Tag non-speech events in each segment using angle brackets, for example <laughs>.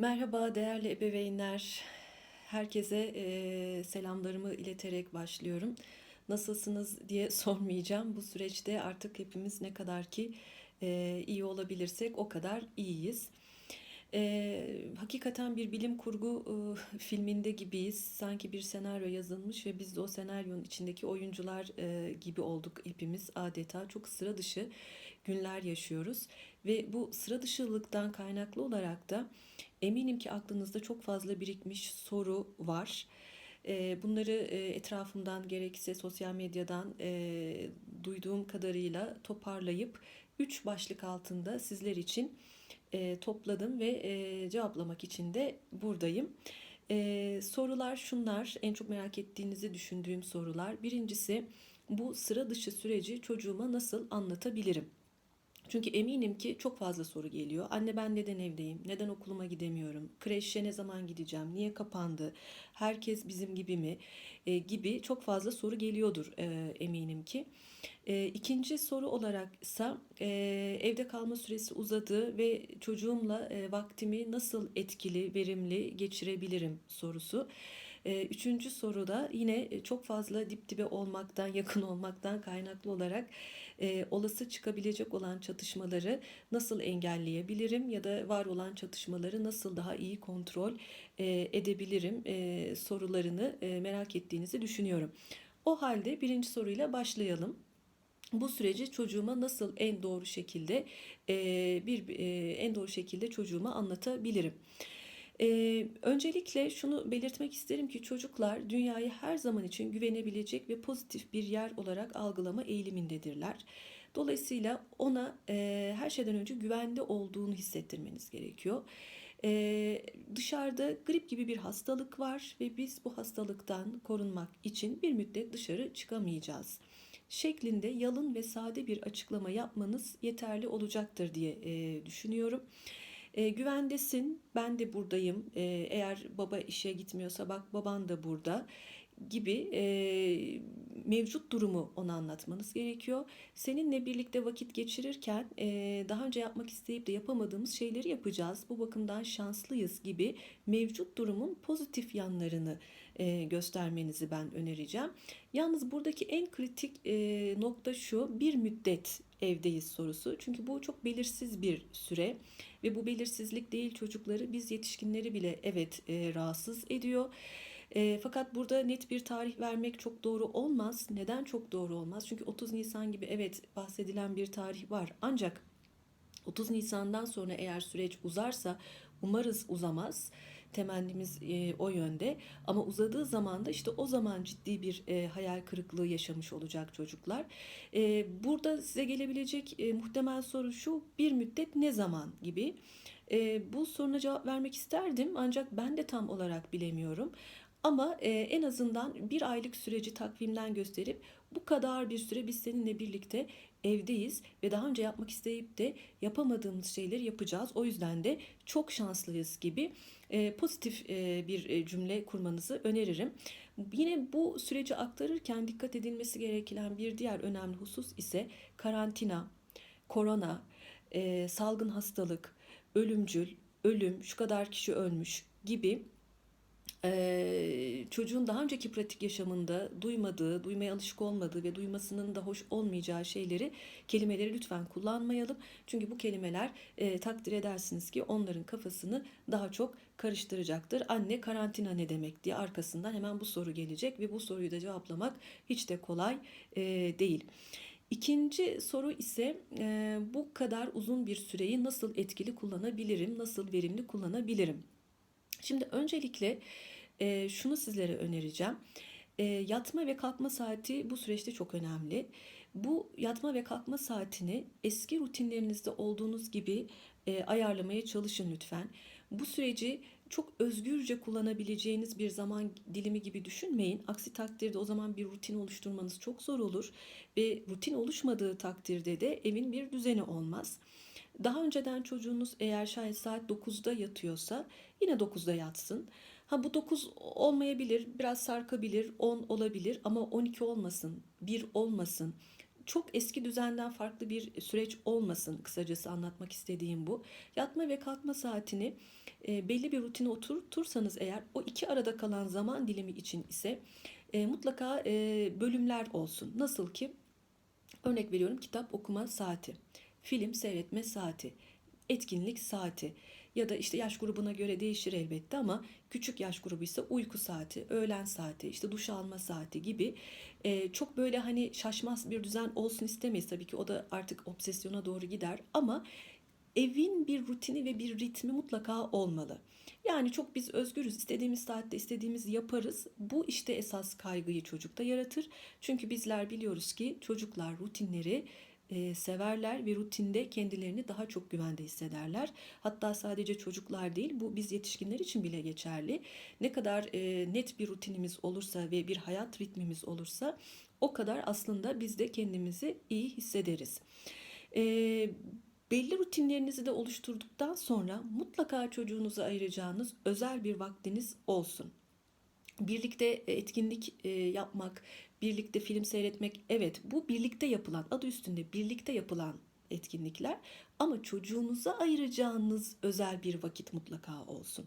Merhaba değerli ebeveynler. Herkese eee, selamlarımı ileterek başlıyorum. Nasılsınız diye <laughs> sormayacağım. Bu süreçte artık hepimiz ne kadar ki eee, iyi olabilirsek o kadar iyiyiz. Eee, hakikaten bir bilim kurgu ıı, <laughs> filminde gibiyiz. Sanki bir senaryo yazılmış ve biz de o senaryonun içindeki oyuncular eee, gibi olduk hepimiz adeta. Çok sıra dışı günler yaşıyoruz ve bu sıra dışılıktan kaynaklı olarak da eminim ki aklınızda çok fazla birikmiş soru var. Bunları etrafımdan gerekse sosyal medyadan duyduğum kadarıyla toparlayıp üç başlık altında sizler için eee, topladım ve eee, cevaplamak için de buradayım. Eee, sorular şunlar, en çok merak ettiğinizi düşündüğüm sorular. Birincisi, bu sıra dışı süreci çocuğuma nasıl anlatabilirim? Çünkü eminim ki çok fazla soru geliyor. Anne ben neden evdeyim? Neden okuluma gidemiyorum? Kreşe ne zaman gideceğim? Niye kapandı? Herkes bizim gibi mi? E, gibi çok fazla soru geliyordur e, eminim ki. E, ikinci soru olaraksa e, evde kalma süresi uzadı ve çocuğumla e, vaktimi nasıl etkili, verimli geçirebilirim sorusu. E, Üçüncü soruda yine e, çok fazla dip dibe olmaktan, yakın olmaktan kaynaklı olarak e, olası çıkabilecek olan çatışmaları nasıl engelleyebilirim ya da var olan çatışmaları nasıl daha iyi kontrol e, edebilirim sorularını merak ettiğinizi düşünüyorum. O halde birinci soruyla başlayalım. Bu süreci çocuğuma nasıl en doğru şekilde e, bir e, en doğru şekilde çocuğuma anlatabilirim? Ee, öncelikle şunu belirtmek isterim ki çocuklar dünyayı her zaman için güvenebilecek ve pozitif bir yer olarak algılama eğilimindedirler. Dolayısıyla ona e, her şeyden önce güvende olduğunu hissettirmeniz gerekiyor. Ee, dışarıda grip gibi bir hastalık var ve biz bu hastalıktan korunmak için bir müddet dışarı çıkamayacağız şeklinde yalın ve sade bir açıklama yapmanız yeterli olacaktır diye e, düşünüyorum. E, güvendesin, ben de buradayım. E, eğer baba işe gitmiyorsa bak baban da burada gibi e, mevcut durumu ona anlatmanız gerekiyor. Seninle birlikte vakit geçirirken e, daha önce yapmak isteyip de yapamadığımız şeyleri yapacağız. Bu bakımdan şanslıyız gibi mevcut durumun pozitif yanlarını e, göstermenizi ben önereceğim. Yalnız buradaki en kritik e, nokta şu bir müddet evdeyiz sorusu. Çünkü bu çok belirsiz bir süre ve bu belirsizlik değil çocukları biz yetişkinleri bile evet e, rahatsız ediyor. E, fakat burada net bir tarih vermek çok doğru olmaz. Neden çok doğru olmaz? Çünkü 30 Nisan gibi evet bahsedilen bir tarih var. Ancak 30 Nisan'dan sonra eğer süreç uzarsa umarız uzamaz. Temennimiz e, o yönde. Ama uzadığı zaman da işte o zaman ciddi bir e, hayal kırıklığı yaşamış olacak çocuklar. E, burada size gelebilecek e, muhtemel soru şu bir müddet ne zaman gibi. E, bu soruna cevap vermek isterdim ancak ben de tam olarak bilemiyorum. Ama e, en azından bir aylık süreci takvimden gösterip bu kadar bir süre biz seninle birlikte evdeyiz ve daha önce yapmak isteyip de yapamadığımız şeyleri yapacağız. O yüzden de çok şanslıyız gibi e, pozitif e, bir e, cümle kurmanızı öneririm. Yine bu süreci aktarırken dikkat edilmesi gereken bir diğer önemli husus ise karantina, korona, salgın hastalık, ölümcül, ölüm, şu kadar kişi ölmüş gibi Eee, çocuğun daha önceki pratik yaşamında duymadığı, duymaya alışık olmadığı ve duymasının da hoş olmayacağı şeyleri, kelimeleri lütfen kullanmayalım. Çünkü bu kelimeler eee, takdir edersiniz ki onların kafasını daha çok karıştıracaktır. Anne karantina ne demek diye arkasından hemen bu soru gelecek ve bu soruyu da cevaplamak hiç de kolay eee, değil. İkinci soru ise eee, bu kadar uzun bir süreyi nasıl etkili kullanabilirim, nasıl verimli kullanabilirim? Şimdi öncelikle e, şunu sizlere önereceğim. E, yatma ve kalkma saati bu süreçte çok önemli. Bu yatma ve kalkma saatini eski rutinlerinizde olduğunuz gibi e, ayarlamaya çalışın lütfen. Bu süreci çok özgürce kullanabileceğiniz bir zaman dilimi gibi düşünmeyin. Aksi takdirde o zaman bir rutin oluşturmanız çok zor olur ve rutin oluşmadığı takdirde de evin bir düzeni olmaz. Daha önceden çocuğunuz eğer şayet saat 9'da yatıyorsa yine 9'da yatsın. Ha bu 9 olmayabilir, biraz sarkabilir, 10 olabilir ama 12 olmasın, 1 olmasın. çok eski düzenden farklı bir süreç olmasın kısacası anlatmak istediğim bu. Yatma ve kalkma saatini e, belli bir rutine oturtursanız eğer o iki arada kalan zaman dilimi için ise e, mutlaka e, bölümler olsun. Nasıl ki örnek veriyorum kitap okuma saati, film seyretme saati, etkinlik saati ya da işte yaş grubuna göre değişir elbette ama küçük yaş grubu ise uyku saati, öğlen saati, işte duş alma saati gibi e, çok böyle hani şaşmaz bir düzen olsun istemeyiz tabii ki o da artık obsesyona doğru gider ama evin bir rutini ve bir ritmi mutlaka olmalı. Yani çok biz özgürüz. istediğimiz saatte istediğimiz yaparız. Bu işte esas kaygıyı çocukta yaratır. Çünkü bizler biliyoruz ki çocuklar rutinleri e, severler ve rutinde kendilerini daha çok güvende hissederler. Hatta sadece çocuklar değil bu biz yetişkinler için bile geçerli. Ne kadar e, net bir rutinimiz olursa ve bir hayat ritmimiz olursa o kadar aslında biz de kendimizi iyi hissederiz. E, belli rutinlerinizi de oluşturduktan sonra mutlaka çocuğunuza ayıracağınız özel bir vaktiniz olsun. Birlikte etkinlik e, yapmak, birlikte film seyretmek evet bu birlikte yapılan adı üstünde birlikte yapılan etkinlikler ama çocuğunuza ayıracağınız özel bir vakit mutlaka olsun.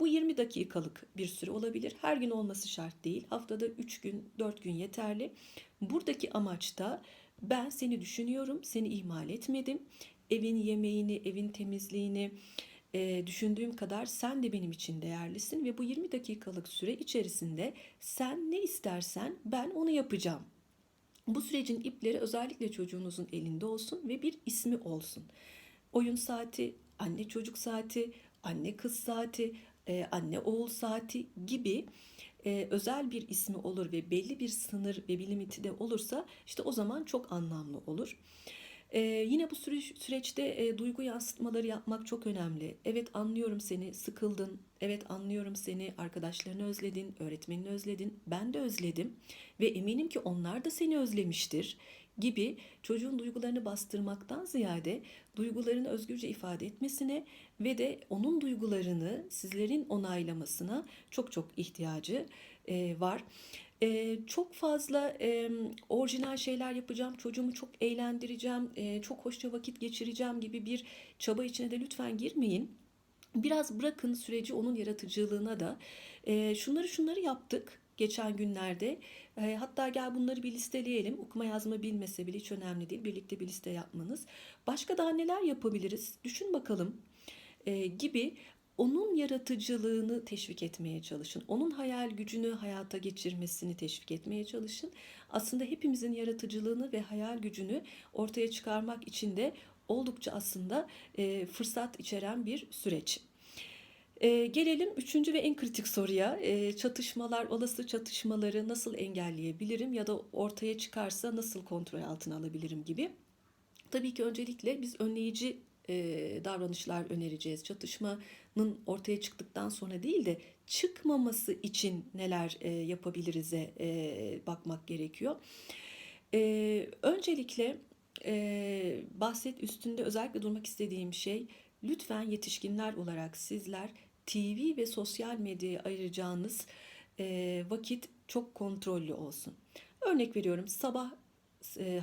Bu 20 dakikalık bir süre olabilir. Her gün olması şart değil. Haftada 3 gün, 4 gün yeterli. Buradaki amaç da ben seni düşünüyorum, seni ihmal etmedim. Evin yemeğini, evin temizliğini, e, düşündüğüm kadar sen de benim için değerlisin ve bu 20 dakikalık süre içerisinde sen ne istersen ben onu yapacağım. Bu sürecin ipleri özellikle çocuğunuzun elinde olsun ve bir ismi olsun. Oyun saati, anne çocuk saati, anne kız saati, e, anne oğul saati gibi e, özel bir ismi olur ve belli bir sınır ve bir limiti de olursa işte o zaman çok anlamlı olur. Ee, yine bu süreç, süreçte e, duygu yansıtmaları yapmak çok önemli. Evet anlıyorum seni, sıkıldın. Evet anlıyorum seni, arkadaşlarını özledin, öğretmenini özledin. Ben de özledim ve eminim ki onlar da seni özlemiştir gibi çocuğun duygularını bastırmaktan ziyade duygularını özgürce ifade etmesine ve de onun duygularını sizlerin onaylamasına çok çok ihtiyacı e, var. Ee, çok fazla e, orijinal şeyler yapacağım, çocuğumu çok eğlendireceğim, e, çok hoşça vakit geçireceğim gibi bir çaba içine de lütfen girmeyin. Biraz bırakın süreci onun yaratıcılığına da. E, şunları şunları yaptık geçen günlerde. E, hatta gel bunları bir listeleyelim. Okuma yazma bilmese bile hiç önemli değil. Birlikte bir liste yapmanız. Başka daha neler yapabiliriz? Düşün bakalım e, gibi onun yaratıcılığını teşvik etmeye çalışın. Onun hayal gücünü hayata geçirmesini teşvik etmeye çalışın. Aslında hepimizin yaratıcılığını ve hayal gücünü ortaya çıkarmak için de oldukça aslında e, fırsat içeren bir süreç. E, gelelim üçüncü ve en kritik soruya. E, çatışmalar, olası çatışmaları nasıl engelleyebilirim ya da ortaya çıkarsa nasıl kontrol altına alabilirim gibi. Tabii ki öncelikle biz önleyici e, davranışlar önereceğiz. Çatışmanın ortaya çıktıktan sonra değil de çıkmaması için neler e, yapabiliriz'e e, bakmak gerekiyor. E, öncelikle e, bahset üstünde özellikle durmak istediğim şey lütfen yetişkinler olarak sizler TV ve sosyal medyaya ayıracağınız e, vakit çok kontrollü olsun. Örnek veriyorum sabah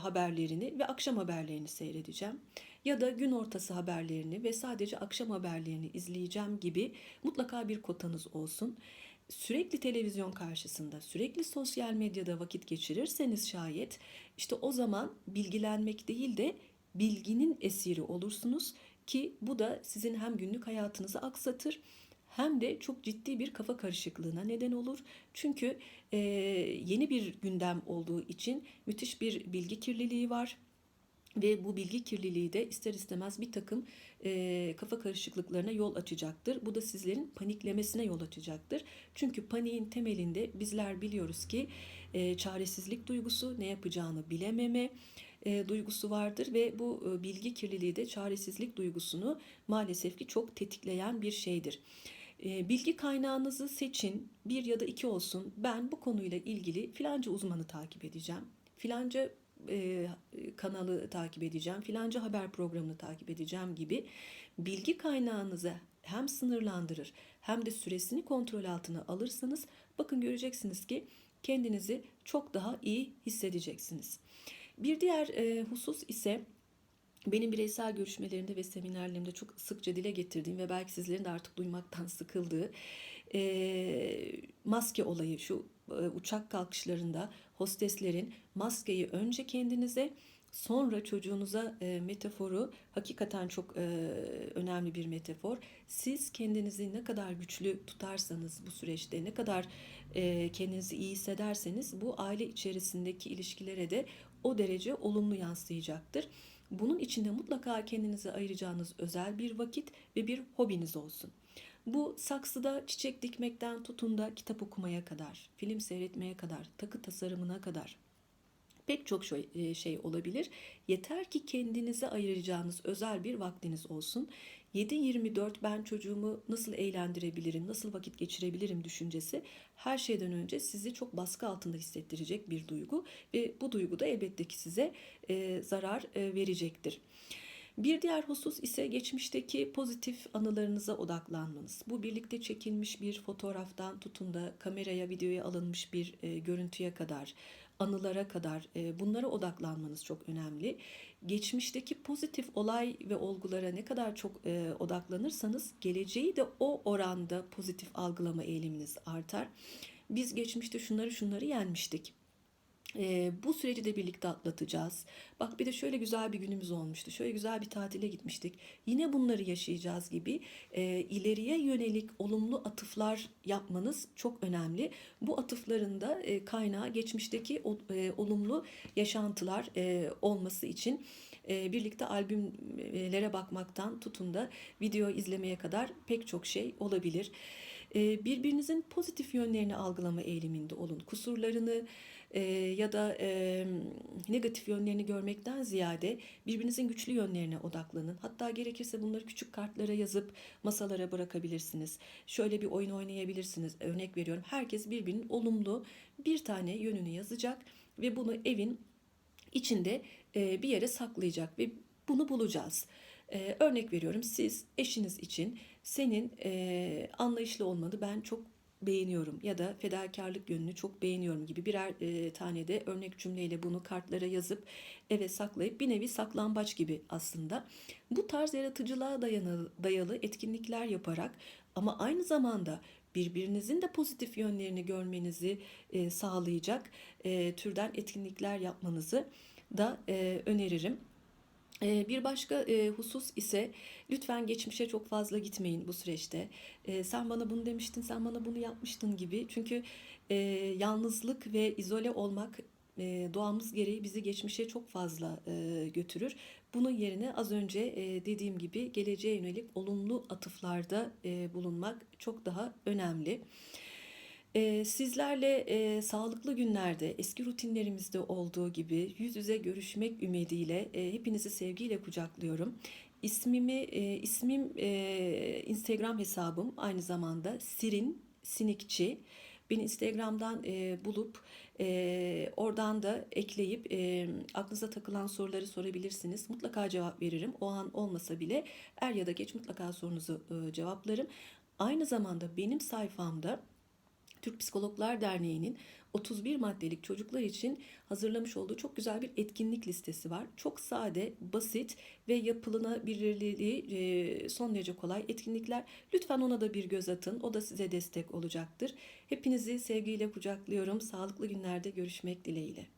haberlerini ve akşam haberlerini seyredeceğim ya da gün ortası haberlerini ve sadece akşam haberlerini izleyeceğim gibi mutlaka bir kotanız olsun. Sürekli televizyon karşısında, sürekli sosyal medyada vakit geçirirseniz şayet işte o zaman bilgilenmek değil de bilginin esiri olursunuz ki bu da sizin hem günlük hayatınızı aksatır hem de çok ciddi bir kafa karışıklığına neden olur. Çünkü e, yeni bir gündem olduğu için müthiş bir bilgi kirliliği var ve bu bilgi kirliliği de ister istemez bir takım e, kafa karışıklıklarına yol açacaktır. Bu da sizlerin paniklemesine yol açacaktır. Çünkü paniğin temelinde bizler biliyoruz ki e, çaresizlik duygusu, ne yapacağını bilememe e, duygusu vardır ve bu e, bilgi kirliliği de çaresizlik duygusunu maalesef ki çok tetikleyen bir şeydir. E, bilgi kaynağınızı seçin, bir ya da iki olsun. Ben bu konuyla ilgili filanca uzmanı takip edeceğim. Filanca e, kanalı takip edeceğim, filanca haber programını takip edeceğim gibi bilgi kaynağınızı hem sınırlandırır hem de süresini kontrol altına alırsanız bakın göreceksiniz ki kendinizi çok daha iyi hissedeceksiniz. Bir diğer e, husus ise benim bireysel görüşmelerimde ve seminerlerimde çok sıkça dile getirdiğim ve belki sizlerin de artık duymaktan <laughs> sıkıldığı e, maske olayı şu e, uçak kalkışlarında hosteslerin maskeyi önce kendinize sonra çocuğunuza e, metaforu hakikaten çok e, önemli bir metafor. Siz kendinizi ne kadar güçlü tutarsanız bu süreçte ne kadar e, kendinizi iyi hissederseniz bu aile içerisindeki ilişkilere de o derece olumlu yansıyacaktır. Bunun içinde mutlaka kendinize ayıracağınız özel bir vakit ve bir hobiniz olsun. Bu saksıda çiçek dikmekten tutun da kitap okumaya kadar, film seyretmeye kadar, takı tasarımına kadar pek çok şey, e, şey olabilir. Yeter ki kendinize ayıracağınız özel bir vaktiniz olsun. 7-24 ben çocuğumu nasıl eğlendirebilirim, nasıl vakit geçirebilirim düşüncesi her şeyden önce sizi çok baskı altında hissettirecek bir duygu ve bu duygu da elbette ki size e, zarar e, verecektir. Bir diğer husus ise geçmişteki pozitif anılarınıza odaklanmanız. Bu birlikte çekilmiş bir fotoğraftan tutun da kameraya, videoya alınmış bir e, görüntüye kadar, anılara kadar e, bunlara odaklanmanız çok önemli. Geçmişteki pozitif olay ve olgulara ne kadar çok e, odaklanırsanız geleceği de o oranda pozitif algılama eğiliminiz artar. Biz geçmişte şunları şunları yenmiştik e, bu süreci de birlikte atlatacağız. Bak bir de şöyle güzel bir günümüz olmuştu. Şöyle güzel bir tatile gitmiştik. Yine bunları yaşayacağız gibi e, ileriye yönelik olumlu atıflar yapmanız çok önemli. Bu atıfların da e, kaynağı geçmişteki o, e, olumlu yaşantılar e, olması için e, birlikte albümlere bakmaktan tutun da video izlemeye kadar pek çok şey olabilir. E, birbirinizin pozitif yönlerini algılama eğiliminde olun. Kusurlarını, e, ya da e, negatif yönlerini görmekten ziyade birbirinizin güçlü yönlerine odaklanın. Hatta gerekirse bunları küçük kartlara yazıp masalara bırakabilirsiniz. Şöyle bir oyun oynayabilirsiniz. Örnek veriyorum. Herkes birbirinin olumlu bir tane yönünü yazacak ve bunu evin içinde e, bir yere saklayacak ve bunu bulacağız. Ee, örnek veriyorum siz eşiniz için senin e, anlayışlı olmanı ben çok beğeniyorum ya da fedakarlık yönünü çok beğeniyorum gibi birer e, tane de örnek cümleyle bunu kartlara yazıp eve saklayıp bir nevi saklambaç gibi aslında. Bu tarz yaratıcılığa dayalı, dayalı etkinlikler yaparak ama aynı zamanda birbirinizin de pozitif yönlerini görmenizi e, sağlayacak e, türden etkinlikler yapmanızı da e, öneririm. Ee, bir başka e, husus ise lütfen geçmişe çok fazla gitmeyin bu süreçte. Ee, sen bana bunu demiştin, sen bana bunu yapmıştın gibi. Çünkü e, yalnızlık ve izole olmak e, doğamız gereği bizi geçmişe çok fazla götürür. Bunun yerine az önce dediğim gibi geleceğe yönelik olumlu atıflarda bulunmak çok daha önemli. Ee, sizlerle e, sağlıklı günlerde eski rutinlerimizde olduğu gibi yüz yüze görüşmek ümidiyle e, hepinizi sevgiyle kucaklıyorum. İsmimi e, ismim e, Instagram hesabım aynı zamanda Sirin Sinikçi. Beni Instagram'dan e, bulup e, oradan da ekleyip e, aklınıza takılan soruları sorabilirsiniz. Mutlaka cevap veririm. O an olmasa bile er ya da geç mutlaka sorunuzu e, cevaplarım. Aynı zamanda benim sayfamda Türk Psikologlar Derneği'nin 31 maddelik çocuklar için hazırlamış olduğu çok güzel bir etkinlik listesi var. Çok sade, basit ve yapılınabilirliği son derece kolay etkinlikler. Lütfen ona da bir göz atın. O da size destek olacaktır. Hepinizi sevgiyle kucaklıyorum. Sağlıklı günlerde görüşmek dileğiyle.